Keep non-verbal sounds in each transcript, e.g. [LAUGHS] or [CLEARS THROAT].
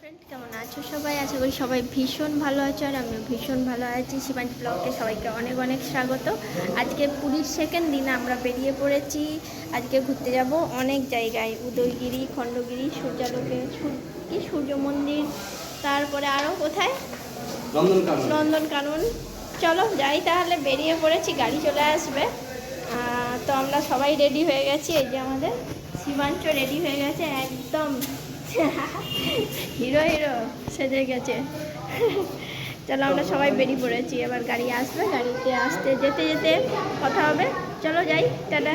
Friend কেমন আছো সবাই? আশা করি সবাই ভীষণ ভালো আছো আর আমিও ভীষণ ভালো আছি। শিবানী ব্লগে সবাইকে অনেক অনেক স্বাগত। আজকে পুরীর সেকেন্ড দিন আমরা বেরিয়ে পড়েছি। আজকে ঘুরতে যাব অনেক জায়গায়। উদয়গিরি খণ্ডগিরি সূর্যালোকে সূর- কি সূর্য মন্দির? তারপরে আরও কোথায়? নন্দনকানন। নন্দনকানন। চলো যাই তাহলে বেরিয়ে পড়েছি গাড়ি চলে আসবে। তো আমরা সবাই রেডি হয়ে গেছি। এই যে আমাদের শিবাঞ্চ রেডি হয়ে গেছে একদম। হিরো হিরো, সেজে গেছে। চলো আমরা সবাই বেরিয়ে পড়েছি, এবার গাড়ি আসবে, গাড়িতে আসতে যেতে যেতে কথা হবে। চলো যাই, টাটা।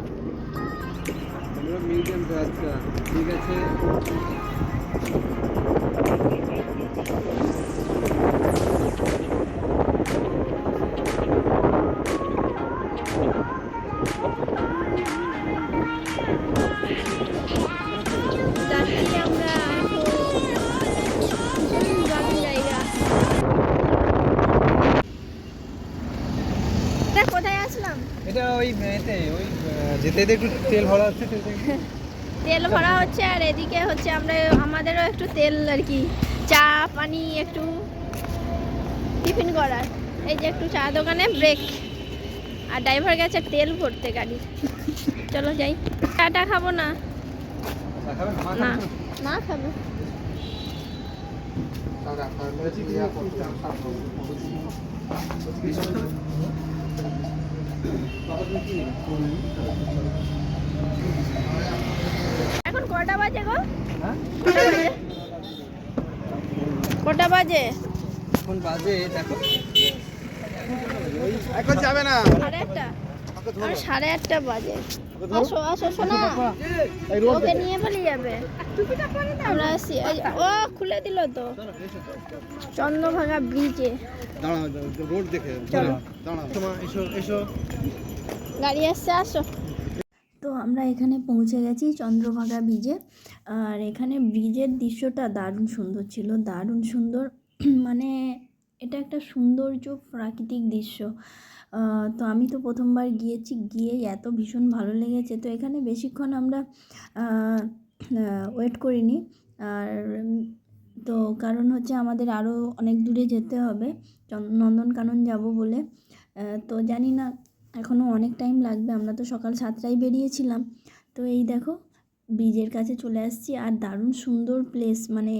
মিউজিয়াম আচ্ছা ঠিক আছে। এটা কোথায় আসলাম এটা ওই এতে ওই যেতে যেতে একটু তেল ভরা হচ্ছে তেল [LAUGHS] তেল ভরা হচ্ছে আর এদিকে হচ্ছে আমরা আমাদেরও একটু তেল আর কি চা পানি একটু টিফিন করার। এই যে একটু চা দোকানে ব্রেক আর ড্রাইভার গেছে তেল ভরতে গাড়ি। চলো যাই। চাটা খাব না? খাবেন না। না খাব। [LAUGHS] এখন কটা বাজে গো? হ্যাঁ? কটা বাজে? এখন বাজে দেখো। এখন যাবে না। সাড়ে আটটা। সাড়ে আটটা বাজে। আসো আসো শোনা। ওকে নিয়ে পালিয়ে যাবে। আমরা আসি ও খুলে দিল তো। চন্দ্রভাগা ব্রিজে রোড দেখে। চলো। দাঁড়াও তোমার এসো এসো। গাড়ি আসছে আসো। আমরা এখানে পৌঁছে গেছি চন্দ্রভাগা ব্রিজে। আর এখানে ব্রিজের দৃশ্যটা দারুণ সুন্দর ছিল। দারুণ সুন্দর [CLEARS THROAT] মানে এটা একটা সৌন্দর্য প্রাকৃতিক দৃশ্য। তো আমি তো প্রথমবার গিয়েছি গিয়ে এত ভীষণ ভালো লেগেছে। তো এখানে বেশিক্ষণ আমরা ওয়েট করিনি। আর তো কারণ হচ্ছে আমাদের আরও অনেক দূরে যেতে হবে। নন্দনকানন যাব বলে। তো জানি না এখনও অনেক টাইম লাগবে, আমরা তো সকাল সাতটায় বেরিয়েছিলাম। তো এই দেখো, ব্রিজের কাছে চলে আসছি আর দারুণ সুন্দর প্লেস মানে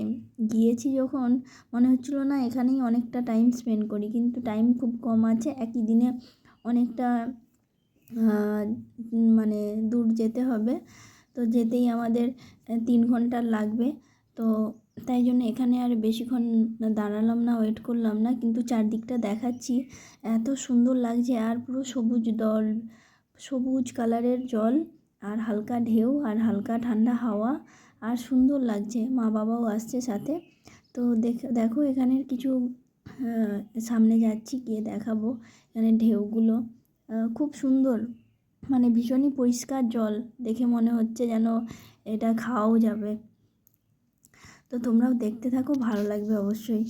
গিয়েছি যখন, মনে হচ্ছিল না এখানেই অনেকটা টাইম স্পেন্ড করি, কিন্তু টাইম খুব কম আছে। একই দিনে অনেকটা মানে দূর যেতে হবে। তো যেতেই আমাদের তিন ঘণ্টা লাগবে। তো তাই জন্য এখানে আর বেশিক্ষণ দাঁড়ালাম না ওয়েট করলাম না। কিন্তু চারদিকটা দেখাচ্ছি। এত সুন্দর লাগছে, আর পুরো সবুজ দল, সবুজ কালারের জল, আর হালকা ঢেউ, আর হালকা ঠান্ডা হাওয়া, আর সুন্দর লাগছে। মা বাবাও আসছে সাথে। তো দেখ, দেখো এখানের কিছু সামনে যাচ্ছি, গিয়ে দেখাবো এখানে ঢেউগুলো। খুব সুন্দর। মানে ভীষণই পরিষ্কার জল, দেখে মনে হচ্ছে যেন এটা খাওয়াও যাবে। তো তোমরাও দেখতে থাকো ভালো লাগবে অবশ্যই।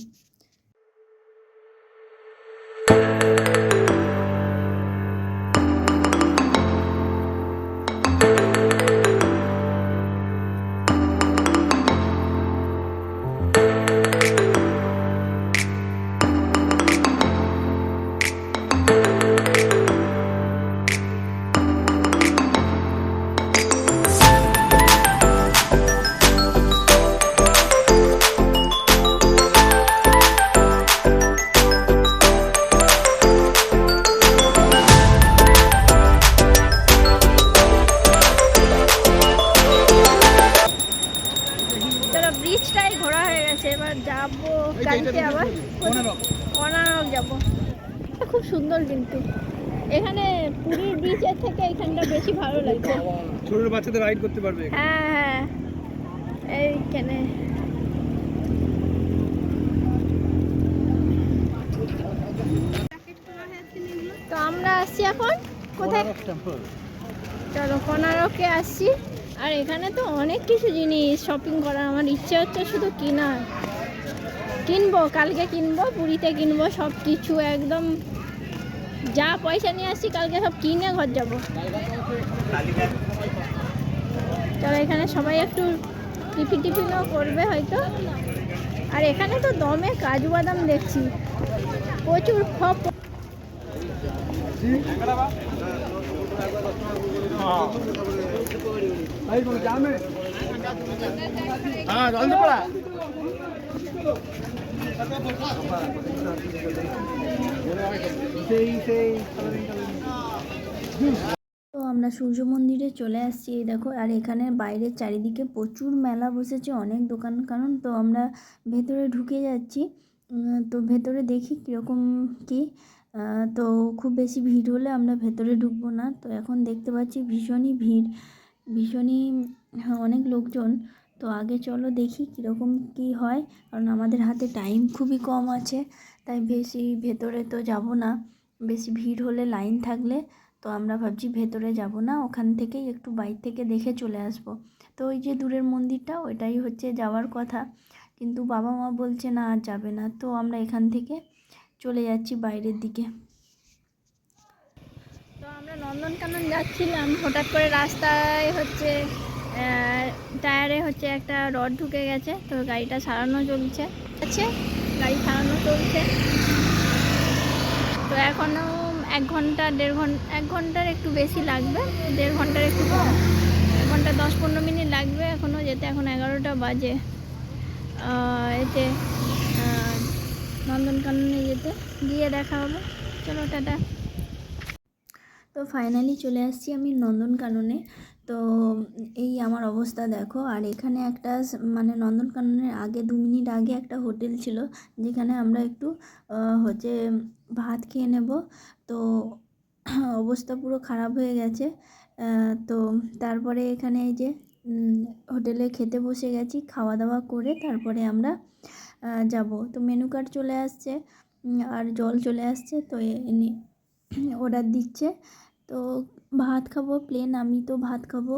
হচ্ছে যাব কালকে আবার অনারক যাব। খুব সুন্দর কিন্তু। এখানে পুরীর বিচের থেকে এখানটা বেশি ভালো লাগছে। ছোট বাচ্চাদের রাইড করতে পারবে হ্যাঁ হ্যাঁ। এইখানে। তো আমরা আসছি এখন। কোথায়? চলো কোনারকে আসছি। আর এখানে তো অনেক কিছু জিনিস শপিং করার আমার ইচ্ছে হচ্ছে শুধু কেনার। কিনবো, কালকে কিনবো, পুরীতে কিনবো সব কিছু একদম যা পয়সা নিয়ে আসছি, কালকে সব কিনে ঘর যাব। চলো এখানে সবাই একটু টিফিন টিফিনও করবে হয়তো। আর এখানে তো দমে কাজু বাদাম দেখছি। প্রচুর হ্যাঁ তো আমরা সূর্য মন্দিরে চলে আসছি, এই দেখো, আর এখানে বাইরের চারিদিকে প্রচুর মেলা বসেছে, অনেক দোকান, কারণ তো আমরা ভেতরে ঢুকে যাচ্ছি। তো ভেতরে দেখি কীরকম কি। তো খুব বেশি ভিড় হলে আমরা ভেতরে ঢুকবো না। তো এখন দেখতে পাচ্ছি ভীষণই ভিড়। ভীষণই হ্যাঁ, অনেক লোকজন। তো আগে চলো দেখি কীরকম কি হয় কারণ আমাদের হাতে টাইম খুবই কম আছে। তাই বেশি ভেতরে তো যাব না। বেশি ভিড় হলে লাইন থাকলে তো আমরা ভাবছি ভেতরে যাব না ওখান থেকেই একটু বাইর থেকে দেখে চলে আসব। তো ওই যে দূরের মন্দিরটা ওইটাই হচ্ছে যাওয়ার কথা। কিন্তু বাবা মা বলছে না আর যাবে না তো আমরা এখান থেকে চলে যাচ্ছি বাইরের দিকে। আমরা নন্দনকানন যাচ্ছিলাম, হঠাৎ করে রাস্তায় হচ্ছে টায়ারে হচ্ছে একটা রড ঢুকে গেছে, তো গাড়িটা সারানো চলছে। আছে, গাড়ি সারানো চলছে। তো এখনও এক ঘণ্টা, দেড় ঘণ্টা এক ঘণ্টার একটু বেশি লাগবে, দেড় ঘণ্টার একটু কম। এক ঘণ্টা দশ পনেরো মিনিট লাগবে এখনও যেতে এখন এগারোটা বাজে। এতে নন্দনকাননে যেতে, গিয়ে দেখা হবে। চলো, টাটা। তো ফাইনালি চলে আসছি আমি নন্দনকাননে। তো এই আমার অবস্থা দেখো, আর এখানে একটা মানে নন্দনকাননের আগে দু মিনিট আগে একটা হোটেল ছিল, যেখানে আমরা একটু হচ্ছে ভাত খেয়ে নেব। তো [CLEARS THROAT] অবস্থা পুরো খারাপ হয়ে গেছে। তো তারপরে এখানে এই যে হোটেলে খেতে বসে গেছি, খাওয়া দাওয়া করে তারপরে আমরা যাব। তো মেনু কার্ড চলে আসছে আর জল চলে আসছে, তো অর্ডার [CLEARS THROAT] দিচ্ছে। তো ভাত খাব প্লেন আমি তো ভাত খাব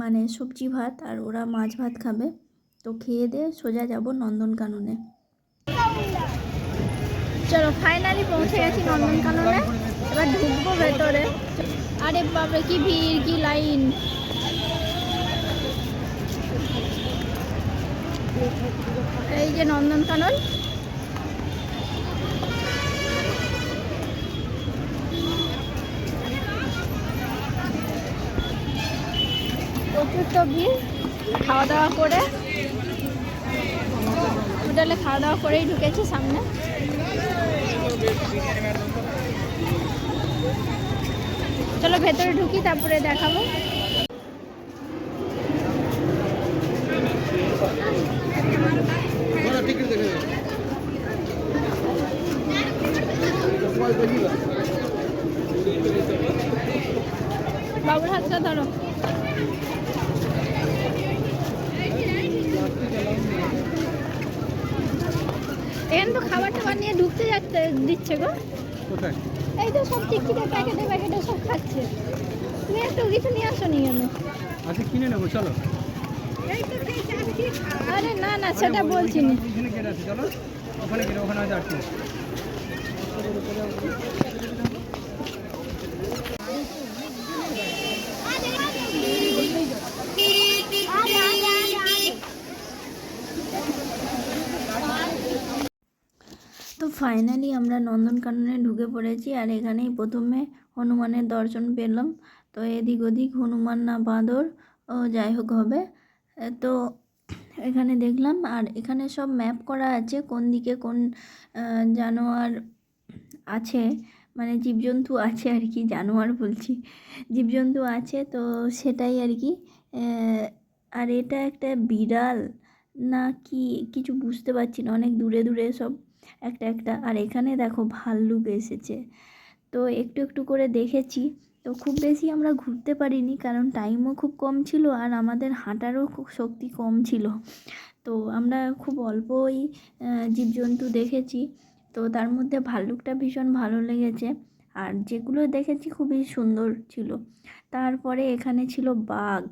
মানে সবজি ভাত আর ওরা মাছ ভাত খাবে। তো খেয়ে দিয়ে সোজা যাব নন্দনকাননে। চলো ফাইনালি পৌঁছে গেছি নন্দনকাননে। এবার ঢুকবো ভেতরে। আরে বাপরে, কি ভিড়, কি লাইন এই যে নন্দনকানন। প্রচুর তো ভিড় খাওয়া দাওয়া করে। হোটেলে খাওয়া দাওয়া করেই ঢুকেছি সামনে। চলো ভেতরে ঢুকি, তারপরে দেখাবো টিকিট দেখে নেবে। বাবুর হাতটা ধরো এখানে তো খাবার টাবার নিয়ে ঢুকতে যাচ্ছে দিচ্ছে গো। এই তো সব টিকটিকের প্যাকেটে প্যাকেটে সব খাচ্ছে। তুমি একটু কিছু নিয়ে আসো নি কেন? আচ্ছা কিনে নেব চলো। আরে না না সেটা বলছি না। ওখানে গেলে ওখানে আছে আটকে তো ফাইনালি আমরা নন্দনকাননে ঢুকে পড়েছি আর এখানেই প্রথমে হনুমানের দর্শন পেলাম। তো এদিক ওদিক হনুমান না বাঁদর, ও যাই হোক হবে। তো এখানে দেখলাম, আর এখানে সব ম্যাপ করা আছে, কোন দিকে কোন জানোয়ার আছে মানে জীবজন্তু আছে আর কি, জানোয়ার বলছি, জীবজন্তু আছে, তো সেটাই আর কি। আর এটা একটা বিড়াল, না কি, কিছু বুঝতে পারছি না, অনেক দূরে দূরে সব একটা একটা। আর এখানে দেখো ভাল্লুক এসেছে। তো একটু একটু করে দেখেছি। তো খুব বেশি আমরা ঘুরতে পারিনি কারণ টাইমও খুব কম ছিল আর আমাদের হাঁটারও খুব শক্তি কম ছিল। তো আমরা খুব অল্পই জীবজন্তু দেখেছি। তো তার মধ্যে ভাল্লুকটা ভীষণ ভালো লেগেছে। আর যেগুলো দেখেছি খুবই সুন্দর ছিল। তারপরে এখানে ছিল বাঘ।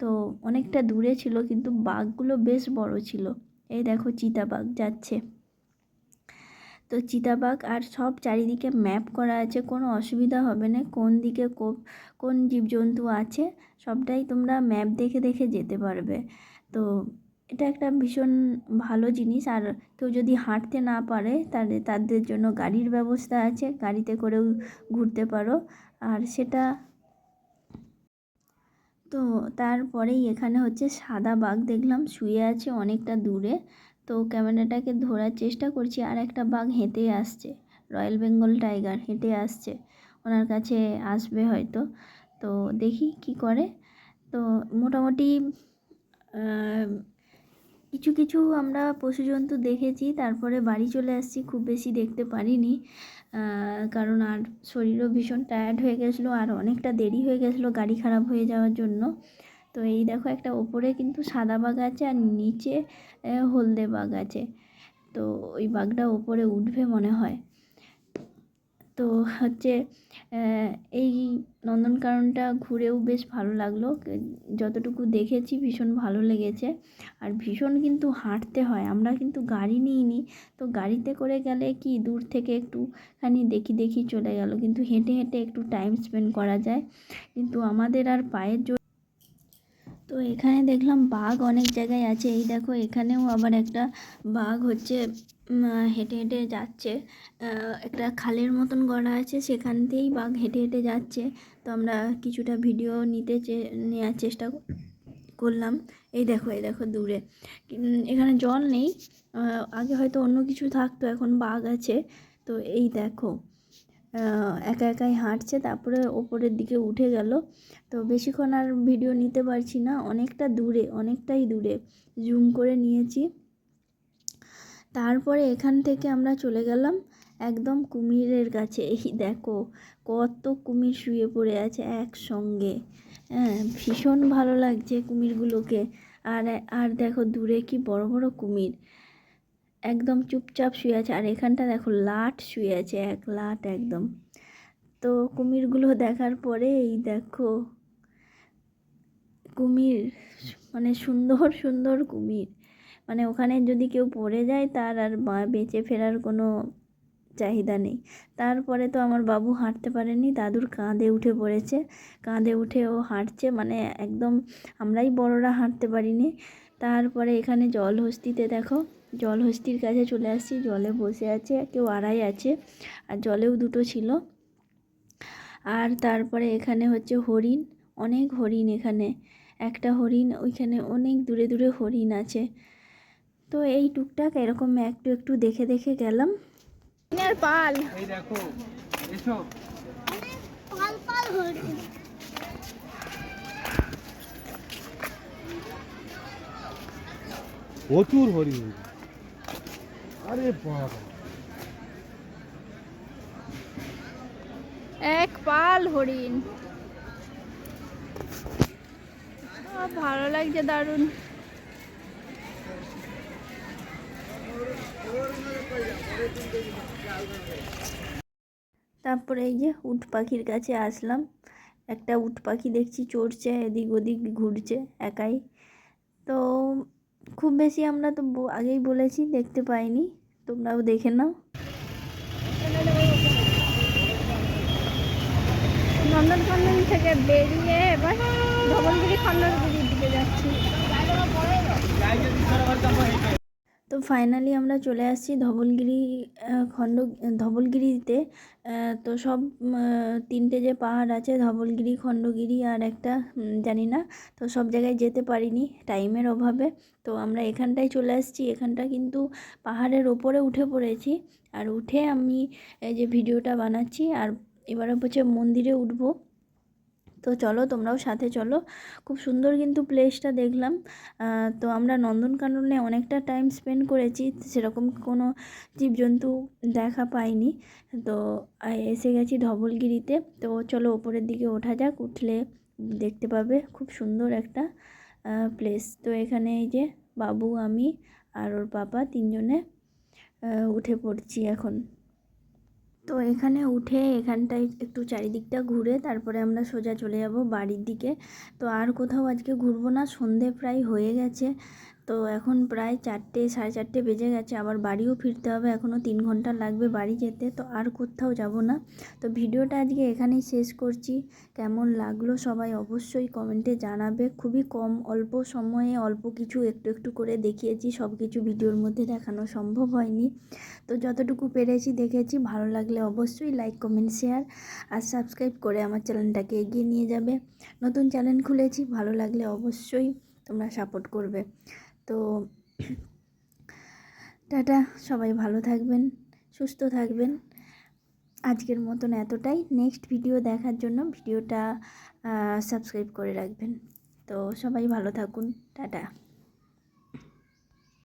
তো অনেকটা দূরে ছিল কিন্তু বাঘগুলো বেশ বড় ছিল। এই দেখো চিতাবাঘ যাচ্ছে। তো চিতাবাঘ আর সব চারিদিকে ম্যাপ করা আছে, কোনো অসুবিধা হবে না। কোন দিকে কোন জীবজন্তু আছে, সবটাই তোমরা ম্যাপ দেখে দেখে যেতে পারবে। তো এটা একটা ভীষণ ভালো জিনিস। আর কেউ যদি হাঁটতে না পারে, তাহলে তাদের জন্য গাড়ির ব্যবস্থা আছে, গাড়িতে করেও ঘুরতে পারো। আর সেটা তো তারপরেই এখানে হচ্ছে সাদা বাঘ দেখলাম, শুয়ে আছে অনেকটা দূরে। তো ক্যামেরাটাকে ধরার চেষ্টা করছি আর একটা বাঘ হেঁটে আসছে। রয়্যাল বেঙ্গল টাইগার হেঁটে আসছে। ওনার কাছে আসবে হয়তো। তো দেখি কি করে। তো মোটামুটি কিছু কিছু আমরা পশুজন্তু দেখেছি। তারপরে বাড়ি চলে আসছি, খুব বেশি দেখতে পারিনি। কারণ আর শরীরও ভীষণ টায়ার্ড হয়ে গেছিল আর অনেকটা দেরি হয়ে গেছিল গাড়ি খারাপ হয়ে যাওয়ার জন্য। তো এই দেখো একটা ওপরে কিন্তু সাদা বাঘ আছে আর নিচে হলদে বাঘ আছে। তো ওই বাঘটা ওপরে উঠবে মনে হয়। তো হচ্ছে এই নন্দনকাননটা ঘুরেও বেশ ভালো লাগল। যতটুকু দেখেছি ভীষণ ভালো লেগেছে। আর ভীষণ কিন্তু হাঁটতে হয়। আমরা কিন্তু গাড়ি নিইনি। তো গাড়িতে করে গেলে কি দূর থেকে একটুখানি দেখি দেখি চলে গেল। কিন্তু হেঁটে হেঁটে একটু টাইম স্পেন্ড করা যায়। কিন্তু আমাদের আর পায়ের জোর তো এখানে দেখলাম বাঘ অনেক জায়গায় আছে। এই দেখো, এখানেও আবার একটা বাঘ হচ্ছে হেঁটে হেঁটে যাচ্ছে। একটা খালের মতন গড়া আছে, সেখান থেকেই বাঘ হেঁটে হেঁটে যাচ্ছে। তো আমরা কিছুটা ভিডিও নিতে নেওয়ার চেষ্টা করলাম। এই দেখো এই দেখো দূরে। এখানে জল নেই। আগে হয়তো অন্য কিছু থাকতো, এখন বাঘ আছে। তো এই দেখো। একা একাই হাঁটছে, তারপরে ওপরের দিকে উঠে গেল। তো বেশিক্ষণ আর ভিডিও নিতে পারছি না, অনেকটা দূরে, অনেকটাই দূরে জুম করে নিয়েছি। তারপরে এখান থেকে আমরা চলে গেলাম একদম কুমিরের কাছে। এই দেখো, কত কুমির শুয়ে পড়ে আছে একসঙ্গে। হ্যাঁ ভীষণ ভালো লাগছে কুমিরগুলোকে। আর আর দেখো দূরে কি বড় বড় কুমির। একদম চুপচাপ শুয়ে আছে। আর এখানটা দেখো, লাট শুয়ে আছে, এক লাট একদম। তো কুমিরগুলো দেখার পরে এই দেখো, কুমির মানে সুন্দর সুন্দর কুমির। মানে ওখানে যদি কেউ পড়ে যায়, তার আর বেঁচে ফেরার কোনো চাহিদা নেই। তারপরে তো আমার বাবু হাঁটতে পারেনি, দাদুর কাঁধে উঠে পড়েছে। কাঁধে উঠে ও হাঁটছে মানে একদম, আমরাই বড়রা হাঁটতে পারিনি। তারপরে এখানে জলহস্তিতে দেখো জলহস্তির কাছে চলে আসছি জলে বসে আছে কেউ আড়াই আছে আর জলেও দুটো ছিল। আর তারপরে এখানে হচ্ছে হরিণ অনেক হরিণ এখানে। একটা হরিণ ওইখানে অনেক দূরে দূরে হরিণ আছে। তো এই টুকটাক এরকম একটু একটু দেখে দেখে গেলাম। আর পাল। এই দেখো এসো। প্রচুর হরিণ। এক পাল হরিণ। ভালো লাগছে দারুণ। তারপরে এই যে উট পাখির কাছে আসলাম। একটা উট পাখি দেখছি চড়ছে, এদিক ওদিক ঘুরছে একাই। তো খুব বেশি আমরা তো আগেই বলেছি, দেখতে পাইনি। তোমরাও দেখে নাও। নন্দনকানন থেকে বেরিয়ে এবার ধবলগিরি খণ্ডগিরির দিকে যাচ্ছি। তো ফাইনালি আমরা চলে আসছি ধবলগিরি খণ্ড ধবলগিরিতে। তো সব তিনটে যে পাহাড় আছে, ধবলগিরি খণ্ডগিরি আর একটা জানি না, তো সব জায়গায় যেতে পারিনি টাইমের অভাবে। তো আমরা এখানটায় চলে আসছি, এখানটা কিন্তু পাহাড়ের ওপরে উঠে পড়েছি। আর উঠে আমি এই যে ভিডিওটা বানাচ্ছি, আর এবারে হচ্ছে মন্দিরে উঠবো। তো চলো তোমরাও সাথে চলো। খুব সুন্দর কিন্তু প্লেসটা দেখলাম। তো আমরা নন্দনকাননে অনেকটা টাইম স্পেন্ড করেছি, সেরকম কোনো জীবজন্তু দেখা পাইনি। তো এসে গেছি ধবলগিরিতে। তো চলো ওপরের দিকে ওঠা যাক, উঠলে দেখতে পাবে খুব সুন্দর একটা প্লেস তো এখানে এই যে বাবু, আমি আর ওর পাপা তিনজনে উঠে পড়ছি এখন। তো এখানে উঠে এখানটায় একটু চারিদিকটা ঘুরে তারপরে আমরা সোজা চলে যাব বাড়ির দিকে। তো আর কোথাও আজকে ঘুরবো না, সন্ধে প্রায় হয়ে গেছে। তো এখন প্রায় চারটে, সাড়ে চারটে বেজে গেছে। আবার বাড়িও ফিরতে হবে। এখনও তিন ঘণ্টা লাগবে বাড়ি যেতে। তো আর কোথাও যাব না। তো ভিডিওটা আজকে এখানেই শেষ করছি। কেমন লাগল সবাই অবশ্যই কমেন্টে জানাবে। খুবই কম, অল্প সময়ে অল্প কিছু একটু একটু করে দেখিয়েছি। সব কিছু ভিডিওর মধ্যে দেখানো সম্ভব হয়নি। তো যতটুকু পেরেছি দেখেছি। ভালো লাগলে অবশ্যই লাইক কমেন্ট শেয়ার আর সাবস্ক্রাইব করে আমার চ্যানেলটাকে এগিয়ে নিয়ে যাবে। নতুন চ্যানেল খুলেছি। ভালো লাগলে অবশ্যই তোমরা সাপোর্ট করবে। তো টাটা, সবাই ভালো থাকবেন, সুস্থ থাকবেন। আজকের মতন এতটাই। নেক্সট ভিডিও দেখার জন্য ভিডিওটা সাবস্ক্রাইব করে রাখবেন। তো সবাই ভালো থাকুন। টাটা।